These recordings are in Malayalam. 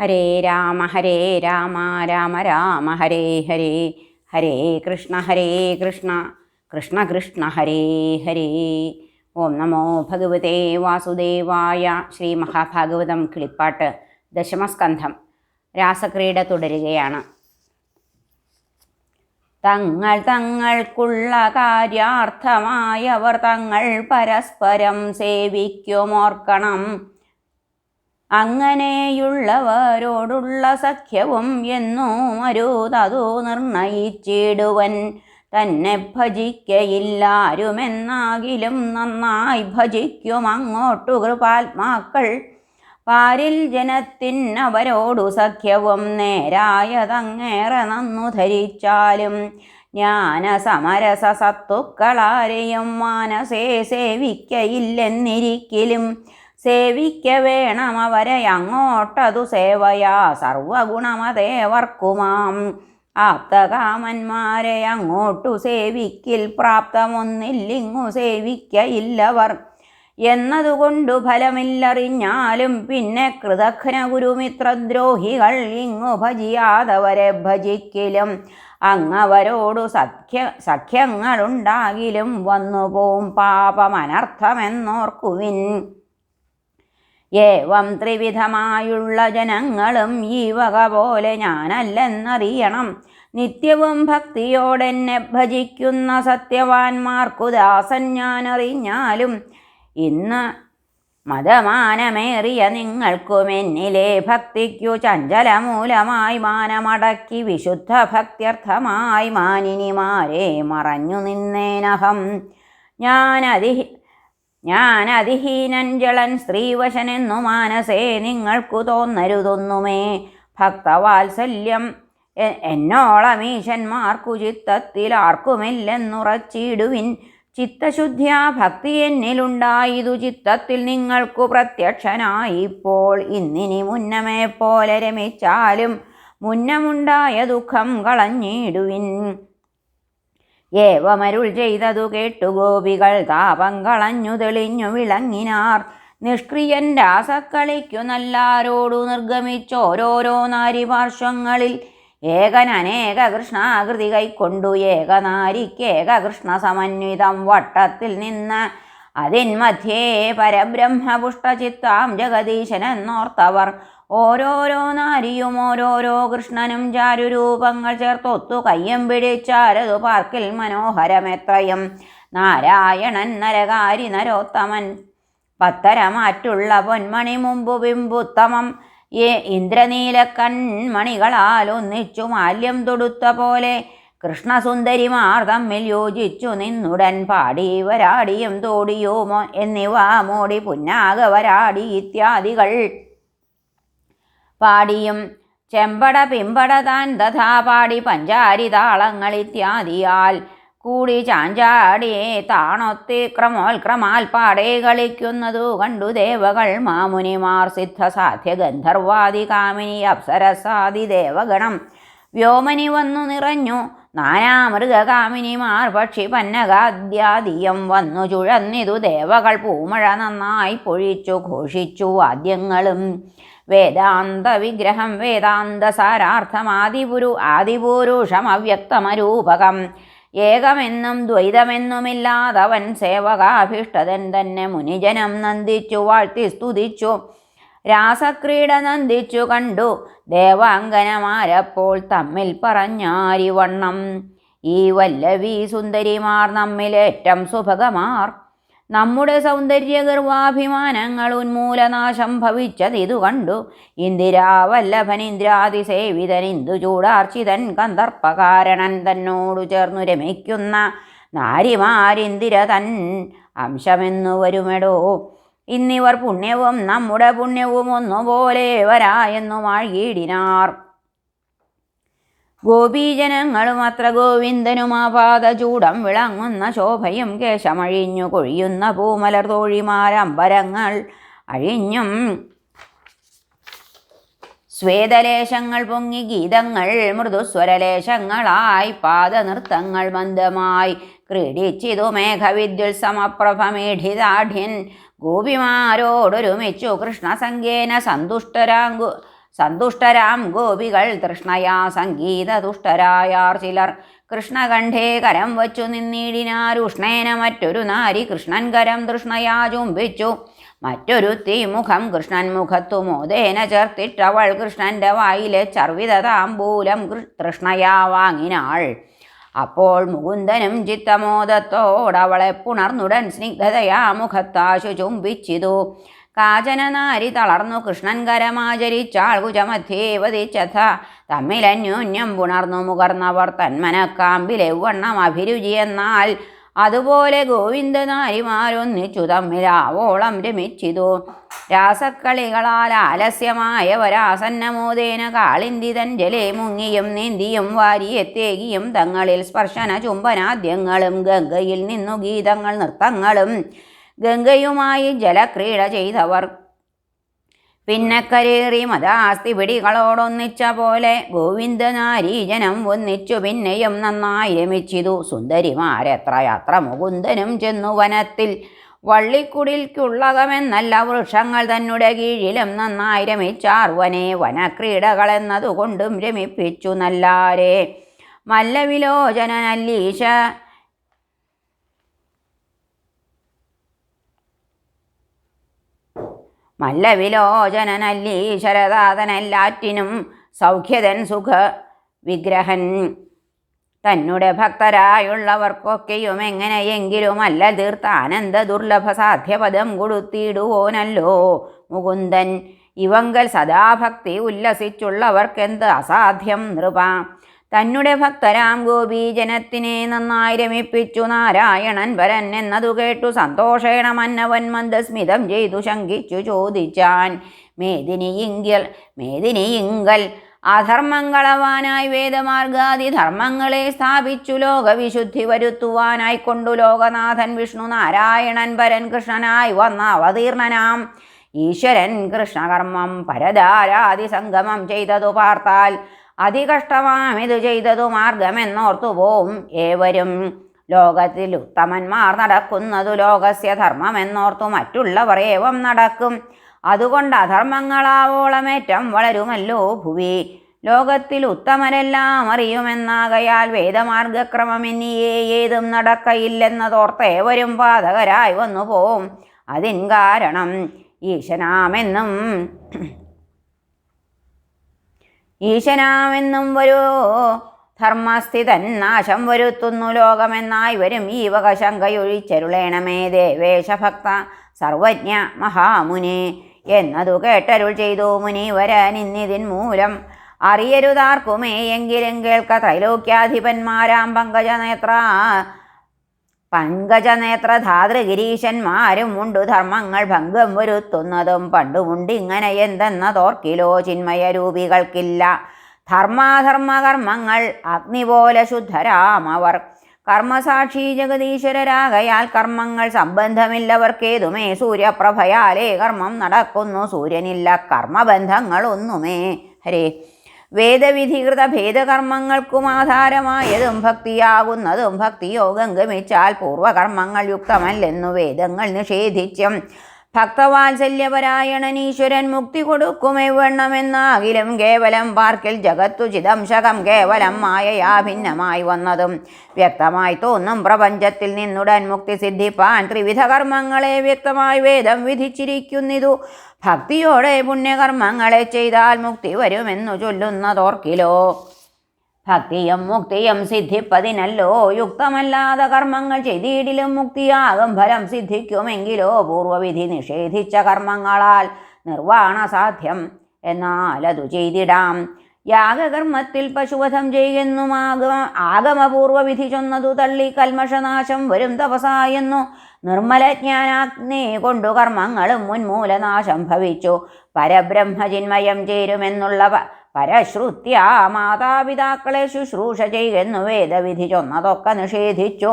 ഹരേ രാമ ഹരേ രാമ രാമ രാമ ഹരേ ഹരേ ഹരേ കൃഷ്ണ ഹരേ കൃഷ്ണ കൃഷ്ണ കൃഷ്ണ ഹരേ ഹരേ. ഓം നമോ ഭഗവതേ വാസുദേവായ ശ്രീ മഹാഭാഗവതം കിളിപ്പാട്ട് ദശമസ്കന്ധം. രാസക്രീഡ തുടരുകയാണ്. തങ്ങൾ തങ്ങൾക്കുള്ള കാര്യാർത്ഥമായവർ തങ്ങൾ പരസ്പരം സേവിക്കുമോർക്കണം. അങ്ങനെയുള്ളവരോടുള്ള സഖ്യവും എന്നോ അരുതതു നിർണയിച്ചിടുവൻ. തന്നെ ഭജിക്കയില്ലാരുമെന്നാകിലും നന്നായി ഭജിക്കും അങ്ങോട്ടു കൃപാത്മാക്കൾ. പാരിൽ ജനത്തിനവരോടു സഖ്യവും നേരായതങ്ങേറെ നന്നു ധരിച്ചാലും ജ്ഞാന സമരസ സത്തുക്കളാരെയും മാനസേ സേവിക്കയില്ലെന്നിരിക്കലും സേവിക്ക വേണം അങ്ങോട്ടതു സേവയാ. സർവഗുണമതേവർക്കുമാം. ആപ്തകാമന്മാരെ അങ്ങോട്ടു സേവിക്കിൽ പ്രാപ്തമൊന്നില്ലിങ്ങു സേവിക്കയില്ലവർ എന്നതുകൊണ്ടു ഫലമില്ലറിഞ്ഞാലും പിന്നെ കൃതഘ്ന ഗുരുമിത്രദ്രോഹികൾ ഇങ്ങു ഭജിയാതവരെ ഭജിക്കിലും. അങ്ങവരോടു സഖ്യ സഖ്യങ്ങളുണ്ടാകിലും വന്നുപോം പാപമനർത്ഥമെന്നോർക്കുവിൻ. ഏവം ത്രിവിധമായുള്ള ജനങ്ങളും ഈ വക പോലെ ഞാനല്ലെന്നറിയണം. നിത്യവും ഭക്തിയോടെന്നെ ഭജിക്കുന്ന സത്യവാൻമാർക്കു ദാസൻ ഞാനറിഞ്ഞാലും ഇന്ന് മതമാനമേറിയ നിങ്ങൾക്കും എന്നിലെ ഭക്തിക്കു ചഞ്ചലമൂലമായി മാനമടക്കി വിശുദ്ധ ഭക്ത്യർത്ഥമായി മാനിനിമാരെ മറഞ്ഞു നിന്നേനഹം. ഞാനതി ഞാൻ അതിഹീനൻ ജളൻ സ്ത്രീവശനെന്നു മാനസേ നിങ്ങൾക്കു തോന്നരുതൊന്നുമേ. ഭക്തവാത്സല്യം എന്നോളമീശന്മാർക്കു ചിത്തത്തിൽ ആർക്കുമില്ലെന്നുറച്ചിടുവിൻ ചിത്തശുദ്ധ്യാ ഭക്തി എന്നിലുണ്ടായതു ചിത്തത്തിൽ നിങ്ങൾക്കു പ്രത്യക്ഷനായിപ്പോൾ. ഇന്നിനി മുന്നമേ പോലെ രമിച്ചാലും മുന്നമുണ്ടായ ദുഃഖം കളഞ്ഞിടുവിൻ. ഏവമരുൾ ചെയ്തതു കേട്ടു ഗോപികൾ താപം കളഞ്ഞു തെളിഞ്ഞു വിളങ്ങിനാർ. നിഷ്ക്രിയൻ രാസക്കളിക്കു നല്ലാരോടു നിർഗമിച്ചോരോരോ നാരിപാർശ്വങ്ങളിൽ ഏകൻ അനേക കൃഷ്ണാകൃതി കൈക്കൊണ്ടു ഏകനാരിക്കേക കൃഷ്ണ സമന്വിതം വട്ടത്തിൽ നിന്ന് അതിന്മധ്യേ മധ്യേ പരബ്രഹ്മപുഷ്ടചിത്താം ജഗദീശനെന്നോർത്തവർ. ഓരോരോ നാരിയും ഓരോരോ കൃഷ്ണനും ചാരുരൂപങ്ങൾ ചേർത്തൊത്തു കയ്യം പിടിച്ചാരതു പാർക്കിൽ മനോഹരമെത്രയും. നാരായണൻ നരകാരി നരോത്തമൻ പത്തരമാറ്റുള്ള പൊന്മണി മുമ്പു ബിംബുത്തമം ഏ ഇന്ദ്രനീല കൺമണികളാൽ ഒന്നിച്ചു മാല്യം തൊടുത്ത പോലെ കൃഷ്ണസുന്ദരിമാർ തമ്മിൽ യോജിച്ചു നിന്നുടൻ പാടി വരാടിയും തോടിയോമോ എന്നിവ മോടി പുന്നാകവരാടി ഇത്യാദികൾ. പാടിയും ചെമ്പട പിമ്പട താൻ തഥാ പാടി പഞ്ചാരി താളങ്ങൾ ഇത്യാദിയാൽ കൂടി ചാഞ്ചാടിയെ താണൊത്തി ക്രമോൽക്രമാൽ പാടെ കളിക്കുന്നതു കണ്ടു ദേവകൾ മാമുനിമാർ സിദ്ധസാധ്യ ഗന്ധർവാദി കാമിനി അപ്സരസാദി ദേവഗണം വ്യോമനി വന്നു നിറഞ്ഞു നാനാമൃഗകാമിനിമാർ പക്ഷി പന്നകാദ്യാദിയം വന്നു ചുഴന്നിതു ദേവകൾ പൂമഴ നന്നായി പൊഴിച്ചു ഘോഷിച്ചു വാദ്യങ്ങളും. വേദാന്ത വിഗ്രഹം വേദാന്ത സാരാർത്ഥമാദിപുരു ആദിപുരുഷം അവ്യക്തമരൂപകം. ഏകമെന്നും ദ്വൈതമെന്നുമില്ലാതവൻ സേവകാഭിഷ്ടതൻ തന്നെ മുനിജനം നന്ദിച്ചു വാഴ്ത്തി സ്തുതിച്ചു. രാസക്രീഡ നന്ദിച്ചു കണ്ടു. ദേവാംഗനമാരപ്പോൾ തമ്മിൽ പറഞ്ഞാരിവണ്ണം. ഈ വല്ലവി സുന്ദരിമാർ നമ്മിലേറ്റം സുഭഗമാർ നമ്മുടെ സൗന്ദര്യഗർവാഭിമാനങ്ങൾ ഉന്മൂലനാശം ഭവിച്ചതിതു കണ്ടു. ഇന്ദിരാവല്ലഭൻ ഇന്ദ്രാതിസേവിതൻ ഇന്ദു ചൂടാർച്ചിതൻ കന്ദർപ്പകാരണൻ തന്നോടു ചേർന്നു രമിക്കുന്ന നാരിമാരിന്ദിര തൻ അംശമെന്നു വരുമെടോ. ഇന്നിവർ പുണ്യവും നമ്മുടെ പുണ്യവും ഒന്നുപോലെ വരായെന്നു മാഴ്കീടിനാർ ഗോപീജനങ്ങളും അത്ര ഗോവിന്ദനും ആ പാദചൂടം വിളങ്ങുന്ന ശോഭയും കേശമഴിഞ്ഞു കൊഴിയുന്ന പൂമലർ തോഴിമാരമ്പരങ്ങൾ അഴിഞ്ഞും സ്വേദലേശങ്ങൾ പൊങ്ങി ഗീതങ്ങൾ മൃദുസ്വരലേശങ്ങളായി പാദനൃത്തങ്ങൾ മന്ദമായി ക്രീഡിച്ചിതു മേഘവിദ്യുത്സമപ്രഭമേഠിതാഢ്യൻ ഗോപിമാരോടൊരുമിച്ചു കൃഷ്ണസംഗേന സന്തുഷ്ടരാങ്കു സന്തുഷ്ടരാം ഗോപികൾ തൃഷ്ണയാ സംഗീത ദുഷ്ടരായാർ ചിലർ. കൃഷ്ണകണ്ഠേ കരം വച്ചു നിന്നീടിനാരുഷ്ണേന മറ്റൊരു നാരി കൃഷ്ണൻ കരം തൃഷ്ണയാ ചുംബിച്ചു. മറ്റൊരു തീമുഖം കൃഷ്ണൻ മുഖത്തു മോദേന ചേർത്തിട്ടവൾ കൃഷ്ണന്റെ വായിലെ ചർവിത താമ്പൂലം തൃഷ്ണയാ വാങ്ങിനാൾ. അപ്പോൾ മുകുന്ദനും ചിത്തമോദത്തോടവളെ പുണർന്നുടൻ സ്നിഗ്ധതയാ മുഖത്താശു ചുംബിച്ചിതു കാചനനാരി തളർന്നു കൃഷ്ണൻ കരമാചരിച്ചാൾ കുചമധ്യേവതിച്ചഥ തമ്മിലന്യോന്യം പുണർന്നു മുകർന്നവർ തന്മനക്കാമ്പിലെവണ്ണം അഭിരുചി എന്നാൽ അതുപോലെ ഗോവിന്ദനാരിമാരൊന്നിച്ചു തമ്മിലാവോളം രമിച്ചിതു. രാസക്കളികളാൽ ആലസ്യമായ വരാസന്നമോദേന കാളിന്തിതൻ ജലേ മുങ്ങിയും നീന്തിയും വാരിയെത്തേകിയും തങ്ങളിൽ സ്പർശന ചുംബനാദ്യങ്ങളും ഗംഗയിൽ നിന്നു ഗീതങ്ങൾ നൃത്തങ്ങളും ഗംഗയുമായി ജലക്രീഡ ചെയ്തവർ പിന്നെ കരേറി മതാസ്തി പിടികളോടൊന്നിച്ച പോലെ ഗോവിന്ദനാരീജനം ഒന്നിച്ചു പിന്നെയും നന്നായി രമിച്ചിതു. സുന്ദരിമാരെത്ര യാത്ര മുകുന്ദനും ചെന്നു വനത്തിൽ. വള്ളിക്കുടിൽക്കുള്ളകമെന്നല്ല വൃക്ഷങ്ങൾ തന്നെ കീഴിലും നന്നായി രമിച്ചാർവനെ വനക്രീഡകളെന്നതുകൊണ്ടും രമിപ്പിച്ചു നല്ലാരെ. മല്ലവിലോചനല്ലീശ മല്ലവിലോചനനല്ലീ ശരദാതനെല്ലാറ്റിനും സൗഖ്യതൻ സുഖ വിഗ്രഹൻ. തന്നെ ഭക്തരായുള്ളവർക്കൊക്കെയും എങ്ങനെയെങ്കിലും അല്ല തീർത്ത ആനന്ദ ദുർലഭ സാധ്യപദം കൊടുത്തിടുവോനല്ലോ മുകുന്ദൻ. ഇവങ്കൽ സദാഭക്തി ഉല്ലസിച്ചുള്ളവർക്കെന്ത് അസാധ്യം നൃപ തന്നെ ഭക്തരാം ഗോപീജനത്തിനെ നന്നായി രമിപ്പിച്ചു നാരായണൻ വരൻ എന്നതു കേട്ടു സന്തോഷേണ മന്നവൻ മന്ദസ്മിതം ചെയ്തു ശങ്കിച്ചു ചോദിച്ചാൻ. മേദിനിയിങ്കൽ മേദിനിയിങ്കൽ അധർമ്മങ്ങളവാനായി വേദമാർഗാദി ധർമ്മങ്ങളെ സ്ഥാപിച്ചു ലോകവിശുദ്ധി വരുത്തുവാനായി കൊണ്ടു ലോകനാഥൻ വിഷ്ണു നാരായണൻ പരൻ കൃഷ്ണനായി വന്ന അവതീർണനാം. ഈശ്വരൻ കൃഷ്ണകർമ്മം പരദാരാദി സംഗമം ചെയ്തതു പാർത്താൽ അതികഷ്ടമാം ഇത് ചെയ്തതു മാർഗമെന്നോർത്തു പോവും ഏവരും. ലോകത്തിൽ ഉത്തമന്മാർ നടക്കുന്നതു ലോകസ്യ ധർമ്മമെന്നോർത്തു മറ്റുള്ളവർ ഏവം നടക്കും. അതുകൊണ്ട് അധർമ്മങ്ങളാവോളമേറ്റം വളരുമല്ലോ ഭുവി. ലോകത്തിൽ ഉത്തമരെല്ലാം അറിയുമെന്നാകയാൽ വേദമാർഗക്രമമെന്നിയേ ഏതും നടക്കയില്ലെന്നതോർത്ത് ഏവരും പാതകരായി വന്നു പോവും അതിൻ കാരണം ഈശനാമെന്നും ഈശനാമെന്നും വരൂ. ധർമ്മസ്ഥിതൻ നാശം വരുത്തുന്നു ലോകമെന്നായി വരും ഈ വക ശങ്കയൊഴിച്ചരുളേണമേ ദേവേശഭക്ത സർവജ്ഞ മഹാമുനി. എന്നതു കേട്ടരുൾ ചെയ്തു മുനി വരാനിന്നിതിൻ മൂലം. അറിയരുതാർക്കുമേ എങ്കിലും കേൾക്ക ത്രൈലോക്യാധിപന്മാരാം പങ്കജനേത്ര. പങ്കജനേത്ര ധാതൃഗിരീശന്മാരും ഉണ്ടു ധർമ്മങ്ങൾ ഭംഗം വരുത്തുന്നതും പണ്ടുമുണ്ടിങ്ങനെ എന്തെന്നതോർക്കിലോ ചിന്മയരൂപികൾക്കില്ല. ധർമാധർമ്മ കർമ്മങ്ങൾ അഗ്നി പോലെ ശുദ്ധരാമവർ കർമ്മസാക്ഷി ജഗദീശ്വരരാകയാൽ കർമ്മങ്ങൾ സംബന്ധമില്ലവർക്കേതുമേ? സൂര്യപ്രഭയാലേ കർമ്മം നടക്കുന്നു സൂര്യനില്ല കർമ്മബന്ധങ്ങളൊന്നുമേ. ഹരേ. വേദവിധികൃത ഭേദകർമ്മങ്ങൾക്കും ആധാരമായതും ഭക്തിയാകുന്നതും ഭക്തിയോഗം ഗമിച്ചാൽ പൂർവകർമ്മങ്ങൾ യുക്തമല്ലെന്നു വേദങ്ങൾ നിഷേധിച്ചും. ഭക്തവാത്സല്യപരായണനീശ്വരൻ മുക്തി കൊടുക്കുമെവണ്ണമെന്നാകിലും കേവലം പാർക്കിൽ ജഗത്തു കേവലം മായയാ ഭിന്നമായി വന്നതും വ്യക്തമായി തോന്നും പ്രപഞ്ചത്തിൽ നിന്നുടൻ മുക്തി സിദ്ധിപ്പാൻ ത്രിവിധ കർമ്മങ്ങളെ വ്യക്തമായി വേദം വിധിച്ചിരിക്കുന്നിതു. ഭക്തിയോടെ പുണ്യകർമ്മങ്ങളെ ചെയ്താൽ മുക്തി വരുമെന്നു ചൊല്ലുന്നതോർക്കിലോ. ഭക്തിയും മുക്തിയും സിദ്ധിപ്പതിനല്ലോ. യുക്തമല്ലാതെ കർമ്മങ്ങൾ ചെയ്തിടിലും മുക്തിയാകും ഫലം സിദ്ധിക്കുമെങ്കിലോ പൂർവവിധി നിഷേധിച്ച കർമ്മങ്ങളാൽ നിർവാണ സാധ്യം. എന്നാൽ അതു ചെയ്തിടാം. യാഗകർമ്മത്തിൽ പശുവധം ചെയ്യുന്നു ആഗമ ആഗമപൂർവവിധി ചൊന്നതു തള്ളി കൽമഷനാശം വരും തപസായെന്നു നിർമ്മലജ്ഞാനാഗ്നി കൊണ്ടു കർമ്മങ്ങളും മുൻമൂലനാശം ഭവിച്ചു. പരബ്രഹ്മചിന്മയം ചേരുമെന്നുള്ള പരശ്രുത്യാ മാതാപിതാക്കളെ ശുശ്രൂഷ ചെയ്യുന്നു. വേദവിധി ചൊന്നതൊക്കെ നിഷേധിച്ചു.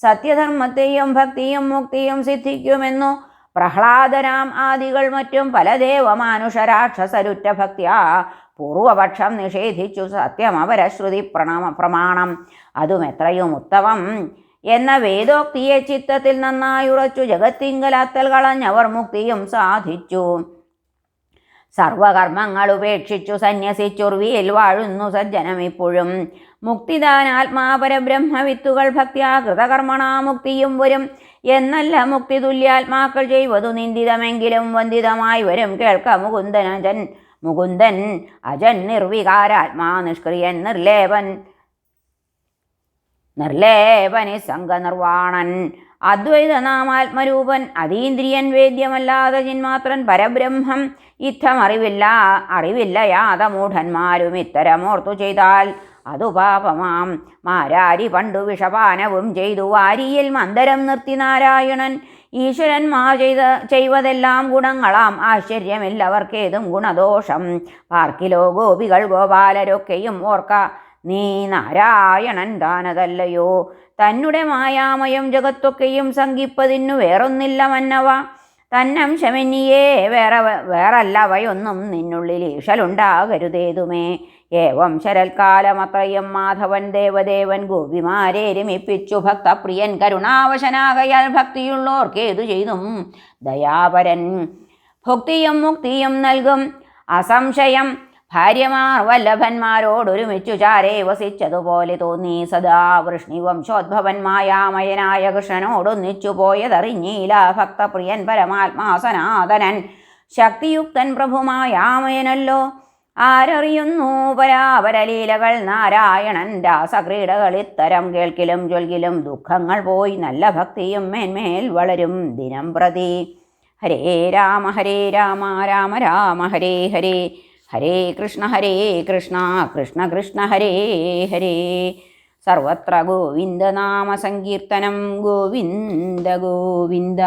സത്യധർമ്മത്തെയും ഭക്തിയും മുക്തിയും സിദ്ധിക്കുമെന്നു പ്രഹ്ലാദരാം ആദികൾ മറ്റും പല ദേവമാനുഷരാക്ഷസരുറ്റ ഭക്തിയാ പൂർവപക്ഷം നിഷേധിച്ചു. സത്യം അവരശ്രുതി പ്രണാമ പ്രമാണം അതും എത്രയും ഉത്തമം എന്ന വേദോക്തിയെ ചിത്തത്തിൽ നന്നായുറച്ചു ജഗത്തിങ്കലാത്തൽ കളഞ്ഞവർ മുക്തിയും സാധിച്ചു. സർവകർമ്മങ്ങൾ ഉപേക്ഷിച്ചു സന്യസിച്ചുർവിയിൽ വാഴുന്നു സജ്ജനം ഇപ്പോഴും. മുക്തിദാനാത്മാപരബ്രഹ്മവിത്തുകൾ ഭക്ത്യാ കൃതകർമ്മണ മുക്തിയും വരും. എന്നല്ല മുക്തി തുല്യാത്മാക്കൾ ചെയ്വതു നിന്ദിതമെങ്കിലും വന്ദിതമായി വരും. കേൾക്ക മുകുന്ദൻ അജൻ. മുകുന്ദൻ അജൻ നിർവികാരാത്മാ നിഷ്ക്രിയൻ നിർലേപൻ. നിർലേപനി സംഘനിർവാണൻ. അദ്വൈത നാമാത്മരൂപൻ അതീന്ദ്രിയൻ വേദ്യമല്ലാതെ ചിന്മാത്രൻ പരബ്രഹ്മം. ഇത്തം അറിവില്ല യാതമൂഢന്മാരും ഇത്തരമോർത്തു ചെയ്താൽ അതു പാപമാം. മാരാരി പണ്ടു വിഷപാനവും ചെയ്തു വാരിയിൽ മന്ദരം നിർത്തി നാരായണൻ. ഈശ്വരന്മാർ ചെയ്ത ചെയ്വതെല്ലാം ഗുണങ്ങളാം. ആശ്ചര്യമില്ലവർക്കേതും ഗുണദോഷം. പാർക്കിലോ ഗോപികൾ ഗോപാലരൊക്കെയും ഓർക്ക. നീ നാരായണൻ താനതല്ലയോ? തന്നെ മായാമയം ജഗത്തൊക്കെയും സംഗിപ്പതിന്നു വേറൊന്നില്ല മന്നവ. തന്നം ശമനിയേ വേറെ വേറല്ലവയൊന്നും നിന്നുള്ളിൽ ഈഷലുണ്ടാകരുതേതുമേ. ഏവം ശരൽക്കാലമത്രയും മാധവൻ ദേവദേവൻ ഗോപിമാരെ രമിപ്പിച്ചു. ഭക്തപ്രിയൻ കരുണാവശനാകയാൽ ഭക്തിയുള്ളോർക്കേതു ചെയ്തും ദയാപരൻ. ഭക്തിയും മുക്തിയും നൽകും. അസംശയം ഭാര്യമാർ വല്ലഭന്മാരോടൊരുമിച്ചു ചാരേ വസിച്ചതുപോലെ തോന്നി. സദാ വൃഷ്ണിവംശോദ്ഭവന്മായാമയനായ കൃഷ്ണനോടൊന്നിച്ചു പോയതറിഞ്ഞീല ഭക്തപ്രിയൻ പരമാത്മാ സനാതനൻ ശക്തിയുക്തൻ പ്രഭുമായാമയനല്ലോ ആരറിയുന്നു? പരാപരലീലകൾ നാരായണൻ. രാസക്രീഡകൾ ഇത്തരം കേൾക്കിലും ചൊൽകിലും ദുഃഖങ്ങൾ പോയി നല്ല ഭക്തിയും മേന്മേൽ വളരും ദിനം പ്രതി ഹരേ രാമ ഹരേ രാമ രാമ രാമ ഹരേ ഹരേ. ഹരേ കൃഷ്ണ ഹരേ കൃഷ്ണ കൃഷ്ണ കൃഷ്ണ ഹരേ ഹരേ. സർവത്ര ഗോവിന്ദനാമസങ്കീർത്തനം ഗോവിന്ദ ഗോവിന്ദ.